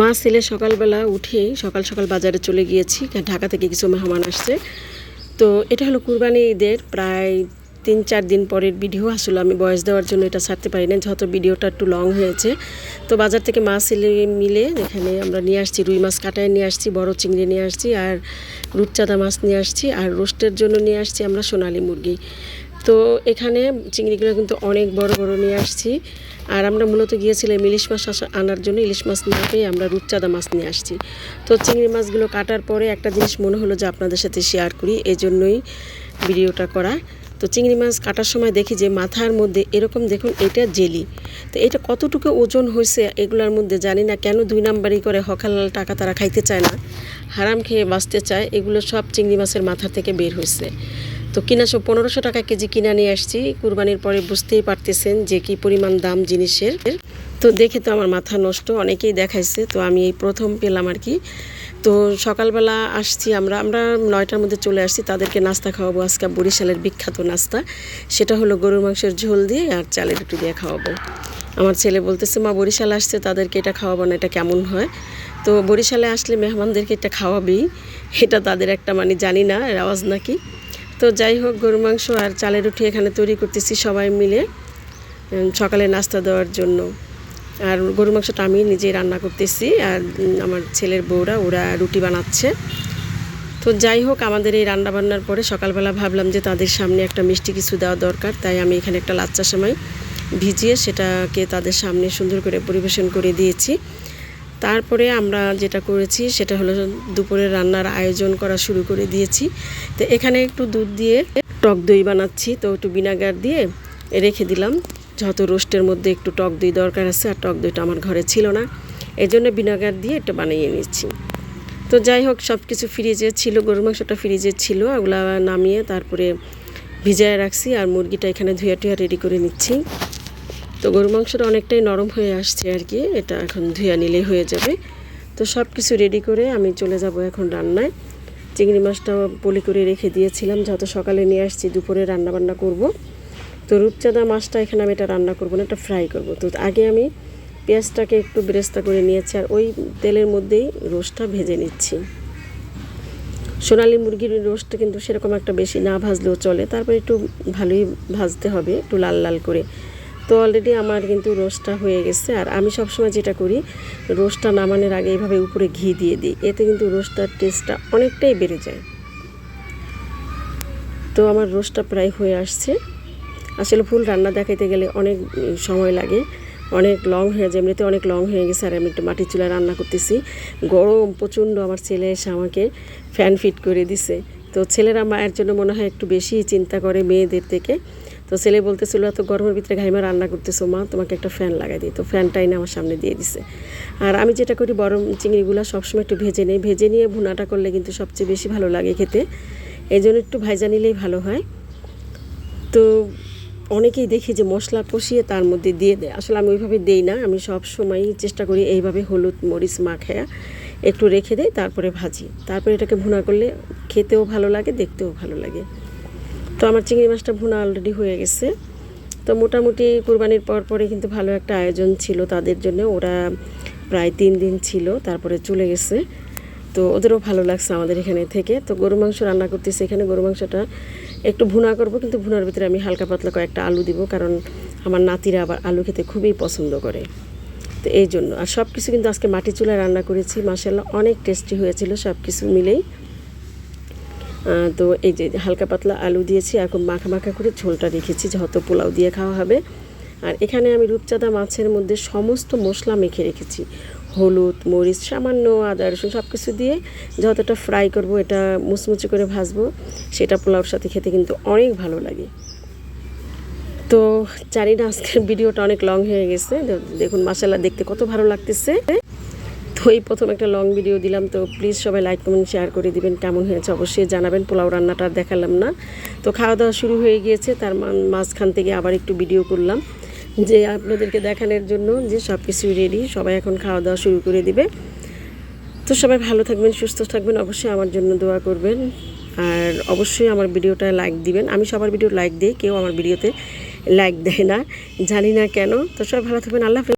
মা ছেলে সকালবেলা উঠেই সকাল সকাল বাজারে চলে গিয়েছি ঢাকা থেকে কিছু মেহমান আসছে। তো এটা হলো কুরবানি ঈদের প্রায় তিন চার দিন পরের ভিডিও। আসলে আমি বয়স দেওয়ার জন্য এটা ছাড়তে পারি না যেহেতু ভিডিওটা একটু লং হয়েছে। তো বাজার থেকে মাছ ছেলে মিলে এখানে আমরা নিয়ে আসছি, রুই মাছ কাটায় নিয়ে আসছি, বড় চিংড়ি নিয়ে আসছি, আর রূপচাঁদা মাছ নিয়ে আসছি, আর রোস্টের জন্য নিয়ে আসছি আমরা সোনালি মুরগি। তো এখানে চিংড়িগুলো কিন্তু অনেক বড় বড় নিয়ে আসছি। আর আমরা মূলত গিয়েছিলাম ইলিশ মাছ আনার জন্য। ইলিশ মাছ না পেয়ে আমরা রূপচাঁদা মাছ নিয়ে আসছি। তো চিংড়ি মাছগুলো কাটার পরে একটা জিনিস মনে হলো যে আপনাদের সাথে শেয়ার করি এই জন্যই ভিডিওটা করা। তো চিংড়ি মাছ কাটার সময় দেখি যে মাথার মধ্যে এরকম দেখুন, এটা জেলি। তো এটা কতটুকু ওজন হয়েছে এগুলোর মধ্যে জানি না, কেন দুই নাম্বারই করে হকালাল টাকা তারা খাইতে চায় না, হারাম খেয়ে বাঁচতে চায়, এগুলো সব চিংড়ি মাছের মাথা থেকে বের হয়েছে। তো কিনা সব পনেরোশো টাকা কেজি কিনা নিয়ে আসছি। কুরবানির পরে বুঝতেই পারতেছেন যে কি পরিমাণ দাম জিনিসের। তো দেখে তো আমার মাথা নষ্ট, অনেকেই দেখাইছে, তো আমি এই প্রথম পেলাম আর কি। তো সকালবেলা আসছি আমরা আমরা নয়টার মধ্যে চলে আসছি, তাদেরকে নাস্তা খাওয়াবো। আজকে বরিশালের বিখ্যাত নাস্তা, সেটা হলো গরুর মাংসের ঝোল দিয়ে আর চালের রুটি দিয়ে খাওয়াবো। আমার ছেলে বলতেছে, মা, বরিশাল আসছে, তাদেরকে এটা খাওয়াবো না, এটা কেমন হয়? তো বরিশালে আসলে মেহমানদেরকে এটা খাওয়াবেই এটা তাদের একটা মানে জানি না আওয়াজ নাকি। তো যাই হোক, গরু, মাংস আর চালের রুটি এখানে তৈরি করতেছি সবাই মিলে সকালে নাস্তা দেওয়ার জন্য। আর গরু, মাংসটা আমি নিজেই রান্না করতেছি আর আমার ছেলের বউরা, ওরা রুটি বানাচ্ছে। তো যাই হোক, আমাদের এই রান্না বান্নার পরে সকালবেলা ভাবলাম যে তাদের সামনে একটা মিষ্টি কিছু দেওয়া দরকার, তাই আমি এখানে একটা লাচ্চা সময় ভিজিয়ে সেটাকে তাদের সামনে সুন্দর করে পরিবেশন করে দিয়েছি। তারপরে আমরা যেটা করেছি, সেটা হলো দুপুরের রান্নার আয়োজন করা শুরু করে দিয়েছি। তো এখানে একটু দুধ দিয়ে টক দই বানাচ্ছি। তো একটু ভিনাগার দিয়ে রেখে দিলাম। যেহেতু রোস্টের মধ্যে একটু টক দই দরকার আছে, আর টক দইটা আমার ঘরে ছিল না এই জন্য ভিনাগার দিয়ে এটা বানিয়ে নিচ্ছি। তো যাই হোক সব কিছু ফ্রিজে ছিল, গরুর মাংসটা ফ্রিজে ছিল, ওগুলা নামিয়ে তারপরে ভিজায় রাখছি, আর মুরগিটা এখানে ধুয়ে টুয়া রেডি করে নিচ্ছি। তো গরু মাংসটা অনেকটাই নরম হয়ে আসছে আর কি, এটা এখন ধুয়া নিলেই হয়ে যাবে। তো সব কিছু রেডি করে আমি চলে যাব এখন রান্নায়। চিংড়ি মাছটা পলি করে রেখে দিয়েছিলাম যত সকালে নিয়ে আসছি, দুপুরে রান্না বান্না করব। তো রূপচাঁদা মাছটা এখানে আমি এটা রান্না করব না, এটা ফ্রাই করব। তো আগে আমি পেঁয়াজটাকে একটু বেরেস্তা করে নিয়েছি আর ওই তেলের মধ্যেই রোস্টটা ভেজে নিচ্ছি। সোনালি মুরগির রোস্টটা কিন্তু সেরকম একটা বেশি না ভাজলেও চলে, তারপর একটু ভালোই ভাজতে হবে, একটু লাল লাল করে। তো অলরেডি আমার কিন্তু রোস্টটা হয়ে গেছে। আর আমি সবসময় যেটা করি, রোস্টটা নামানোর আগে এইভাবে উপরে ঘি দিয়ে দিই। এতে কিন্তু রোস্টটার টেস্টটা অনেকটাই বেড়ে যায়। তো আমার রোস্টটা প্রায় হয়ে আসছে। আসলে ফুল রান্না দেখাইতে গেলে অনেক সময় লাগে। অনেক লং হয়ে যায়। এমনিতে অনেক লং হয়ে গেছে আর আমি একটু মাটির চুলা রান্না করতেছি। গরম প্রচণ্ড আমার ছেলে এসে আমাকে ফ্যান ফিট করে দিছে। তো ছেলেরা মায়ের জন্য মনে হয় একটু বেশি চিন্তা করে মেয়েদের থেকে। তো ছেলে বলতেছিল, এত গরমের ভিতরে ঘাইমা রান্না করতেছো মা, তোমাকে একটা ফ্যান লাগাই দিই। তো ফ্যানটাই না আমার সামনে দিয়ে দিছে। আর আমি যেটা করি বড় চিংড়িগুলো সবসময় একটু ভেজে নিই। ভেজে নিয়ে ভুনাটা করলে কিন্তু সবচেয়ে বেশি ভালো লাগে খেতে। এই জন্য একটু ভাজা নিলেই ভালো হয়। তো অনেকেই দেখি যে মশলা কষিয়ে তার মধ্যে দিয়ে দেয়। আসলে আমি ওইভাবে দেই না। আমি সব সময়ই চেষ্টা করি এইভাবে হলুদ মরিচ মাখায়া একটু রেখে দেয় তারপরে ভাজি। তারপরে এটাকে ভুনা করলে খেতেও ভালো লাগে, দেখতেও ভালো লাগে। তো আমার চিংড়ি মাছটা ভুনা অলরেডি হয়ে গেছে। তো মোটামুটি কুরবানির পর পরে কিন্তু ভালো একটা আয়োজন ছিল তাদের জন্য। ওরা প্রায় তিন দিন ছিল, তারপরে চলে গেছে। তো ওদেরও ভালো লাগছে আমাদের এখানে থেকে। তো গরু মাংস রান্না করতেছি এখানে। গরু মাংসটা একটু ভুনা করব, কিন্তু ভুনার ভিতরে আমি হালকা পাতলা কয়েকটা আলু দিব, কারণ আমার নাতিরা আবার আলু খেতে খুবই পছন্দ করে। তো এই জন্য। আর সব কিছু কিন্তু আজকে মাটি চুলায় রান্না করেছি। মাসাল্লাহ অনেক টেস্টি হয়েছিল সব কিছু মিলেই। তো এই যে হালকা পাতলা আলু দিয়েছি এখন মাখা মাখা করে ঝোলটা রেখেছি, যেহেতু পোলাও দিয়ে খাওয়া হবে। আর এখানে আমি রূপচাঁদা মাছের মধ্যে সমস্ত মশলা মেখে রেখেছি। হলুদ, মরিচ, সামান্য আদা, রসুন সব কিছু দিয়ে যতটা ফ্রাই করব, এটা মুচমুচে করে ভাজবো, সেটা পোলাওর সাথে খেতে কিন্তু অনেক ভালো লাগে। তো জানি না, আজকের ভিডিওটা অনেক লং হয়ে গেছে। দেখুন মাসাল্লাহ দেখতে কত ভালো লাগতেছে। তো এই প্রথম একটা লং ভিডিও দিলাম, তো প্লিজ সবাই লাইক কমেন্ট শেয়ার করে দিবেন, কেমন হয়েছে? অবশ্যই জানাবেন, পোলাও রান্নাটা দেখালাম না। তো খাওয়া দাওয়া শুরু হয়ে গিয়েছে, তার মাঝখান থেকে আবার একটু ভিডিও করলাম, যে আপনাদেরকে দেখানোর জন্য যে সব কিছু রেডি সবাই এখন খাওয়া দাওয়া শুরু করে দিবে। তো সবাই ভালো থাকবেন, সুস্থ থাকবেন, অবশ্যই আমার জন্য দোয়া করবেন। আর অবশ্যই আমার ভিডিওটা লাইক দিবেন। আমি সবার ভিডিও লাইক দিই, কেউ আমার ভিডিওতে লাইক দেয় না, জানি না কেন। তো সবাই ভালো থাকবেন, আল্লাহ।